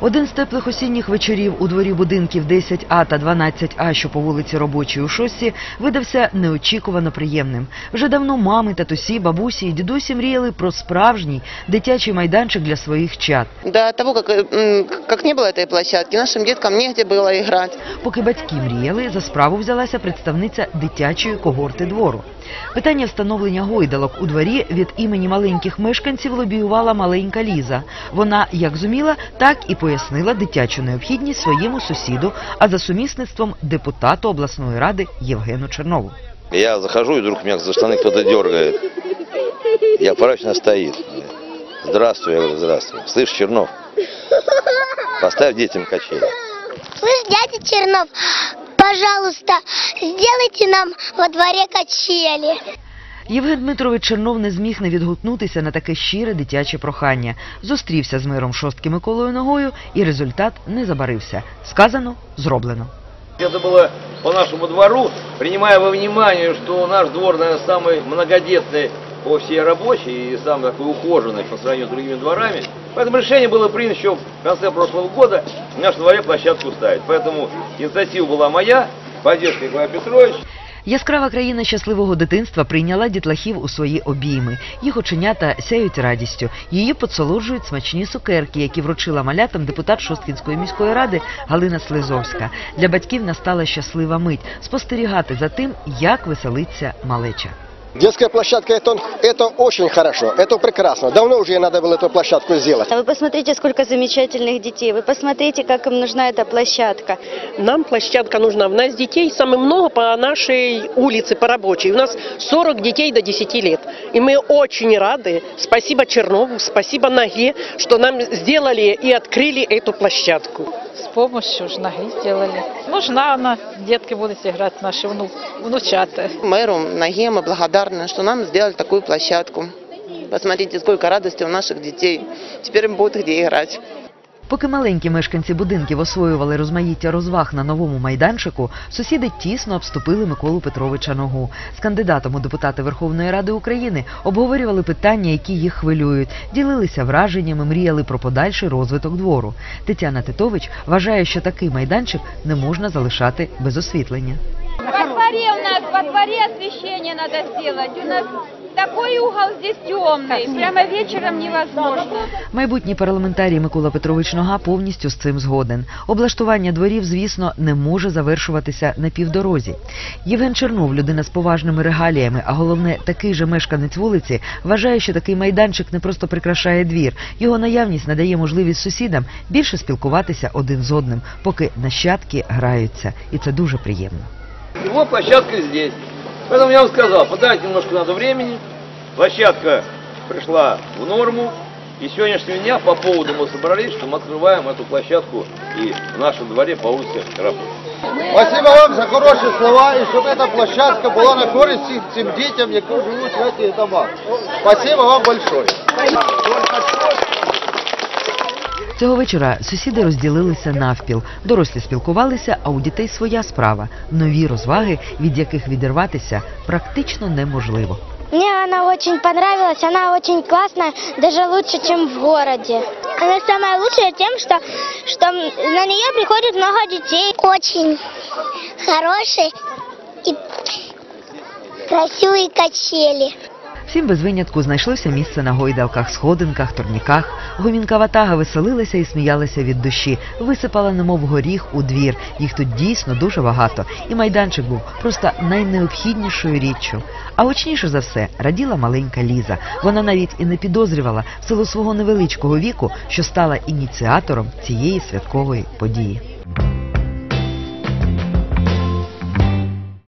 Один з теплих осінніх вечорів у дворі будинків 10А та 12А, що по вулиці Робочій у Шості, видався неочікувано приємним. Вже давно мами, татусі, бабусі і дідусі мріяли про справжній дитячий майданчик для своїх чад. До того, как, м, как не было этой площадки, нашим деткам негде было играть. Поки батьки мріяли, за справу взялася представниця дитячої когорти двору. Питання встановлення гойдалок у дворі від імені маленьких мешканців лобіювала маленька Ліза. Вона як зуміла, так і пояснила дитячу необхідність своєму сусіду, а за сумісництвом депутату обласної ради Євгену Чернову. Я захожу, и вдруг меня за штаны кто-то дергает. Я прочно стоит. Здравствуй, я говорю, здравствуй. Слышь, Чернов, поставь детям качели. Слышь, дядя Чернов, пожалуйста, сделайте нам во дворе качели. Євген Дмитрович Чернов не зміг не відгукнутися на таке щире дитяче прохання. Зустрівся з миром шостки Миколою ногою, і результат не забарився. Сказано, зроблено. Это было по нашему двору, принимая во внимание, что наш двор, наверное, самый многодетный по всей рабочей и самый такой ухоженный по сравнению с другими дворами. Поэтому решение было принято еще в конце прошлого года в нашем дворе площадку ставить. Поэтому инициатива была моя, поддержка Николая Петровича. Яскрава країна щасливого дитинства прийняла дітлахів у свої обійми. Їх оченята сяють радістю. Її подсолоджують смачні цукерки, які вручила малятам депутат Шосткінської міської ради Галина Слизовська. Для батьків настала щаслива мить спостерігати за тим, як веселиться малеча. Детская площадка это, это очень хорошо, это прекрасно. Давно уже надо было эту площадку сделать. Вы посмотрите, сколько замечательных детей. Вы посмотрите, как им нужна эта площадка. Нам площадка нужна. У нас детей самое много по нашей улице, по рабочей. У нас 40 детей до 10 лет. И мы очень рады. Спасибо Чернову, спасибо Наге, что нам сделали и открыли эту площадку. С помощью ж ноги сделали. Нужна она, детки будут играть, наши вну, внучата. Мэру Наге мы благодарны, что нам сделали такую площадку. Посмотрите, сколько радости у наших детей. Теперь им будет где играть. Поки маленькі мешканці будинків освоювали розмаїття розваг на новому майданчику, сусіди тісно обступили Миколу Петровича Ногу. З кандидатом у депутати Верховної Ради України обговорювали питання, які їх хвилюють, ділилися враженнями, мріяли про подальший розвиток двору. Тетяна Титович вважає, що такий майданчик не можна залишати без освітлення. Во дворе освещение надо сделать. У нас такой угол здесь темный, прямо вечером невозможно. Майбутній парламентарій Микола Петрович Нога повністю з цим згоден. Облаштування дворів, звісно, не може завершуватися на півдорозі. Євген Чернов, людина з поважними регаліями, а головне, такий же мешканець вулиці, вважає, що такий майданчик не просто прикрашає двір. Його наявність надає можливість сусідам більше спілкуватися один з одним, поки нащадки граються, і це дуже приємно. Его площадка здесь. Поэтому я вам сказал, подать немножко надо времени. Площадка пришла в норму. И сегодняшнего дня по поводу мы собрались, что мы открываем эту площадку и в нашем дворе по улице Рабочей. Спасибо вам за хорошие слова и чтобы эта площадка была на користь тем детям, которые живут в этих домах. Спасибо вам большое. Цього вечора сусіди розділилися навпіл. Дорослі спілкувалися, а у дітей своя справа нові розваги, від яких відірватися практично неможливо. Мне она очень понравилась, она очень классная, даже лучше, чем в городе. Она самая лучшая тем, что, на нее приходит много детей. Очень хорошие и красивые качели. Всім без винятку знайшлося місце на гойдалках, сходинках, турніках. Гомінка ватага веселилася і сміялася від душі, висипала немов горіх у двір. Їх тут дійсно дуже багато, і майданчик був просто найнеобхіднішою річчю. А очніше за все раділа маленька Ліза. Вона навіть і не підозрювала в силу свого невеличкого віку, що стала ініціатором цієї святкової події.